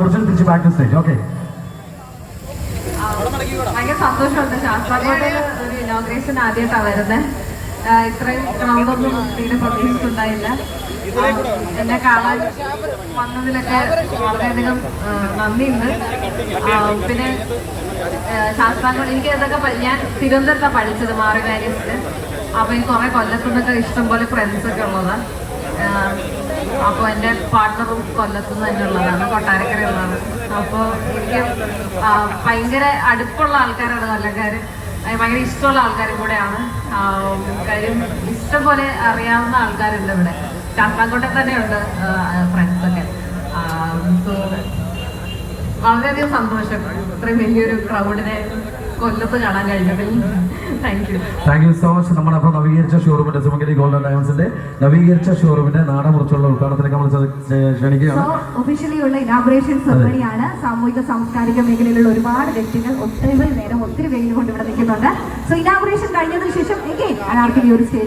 കുറിച്ച് തിരിച്ച് back stage okay ഇത്രയും ക്രൗഡൊന്നും തീരെ പ്രതീക്ഷിച്ചിട്ടുണ്ടായില്ല. എന്നെ കാണാൻ വന്നതിലൊക്കെ വളരെയധികം നന്ദിയുണ്ട്. പിന്നെ ശാസ്ത്രാംഗം എനിക്ക് ഇതൊക്കെ ഞാൻ തിരുവനന്തപുരത്താണ് പഠിച്ചത് മാറി വാരീസിൽ അപ്പോൾ എനിക്ക് കുറേ കൊല്ലത്തുനിന്നൊക്കെ ഇഷ്ടംപോലെ ഫ്രണ്ട്സൊക്കെ ഉള്ളതാണ് അപ്പോൾ എന്റെ പാർട്ട്ണറും കൊല്ലത്തുനിന്ന് തന്നെ ഉള്ളതാണ്. കൊട്ടാരക്കരയുള്ളതാണ് അപ്പോൾ എനിക്ക് ഭയങ്കര അടുപ്പുള്ള ആൾക്കാരാണ് കൊല്ലക്കാർ ഭയങ്കര ഇഷ്ടമുള്ള ആൾക്കാരും കൂടെയാണ്. കാര്യം ഇഷ്ടംപോലെ അറിയാവുന്ന ആൾക്കാരുണ്ട് ഇവിടെ. ചാത്താങ്കോട്ടെ തന്നെയുണ്ട് ഫ്രണ്ട്സൊക്കെ വളരെയധികം സന്തോഷം. ഇത്രയും വലിയൊരു ക്രൗഡിനെ കൊല്ലത്ത് കാണാൻ കഴിഞ്ഞതിൽ thank you thank you so much നമ്മുടെ അപ്പോൾ നവീകരിച്ച ഷോറൂമിന്റെ സുമഗിരി ഗോൾഡൻ ഡയമണ്ട്സിന്റെ നവീകരിച്ച ഷോറൂമിന്റെ നാടൻ മുറിച്ചുള്ള ഉദ്ഘാടനത്തിലേക്ക് നമ്മൾ ക്ഷണിക്കുകയാണ്. ഒഫീഷ്യലി ഉള്ള ഇനാഗുറേഷൻ സെറമണിയാണ് സാമൂഹിക സാംസ്കാരിക മേഖലയിലുള്ള ഒരുപാട് വ്യക്തികൾ ഒത്തിരി നേരം ഒത്തിരി വെയിൽ കൊണ്ട് ഇവിടെ നിൽക്കുന്നുണ്ട്. സോ ഇനാഗുറേഷൻ കഴിഞ്ഞതിന് ശേഷം എഗെയിൻ അനാർക്കലി ഒരു സ്റ്റേജ്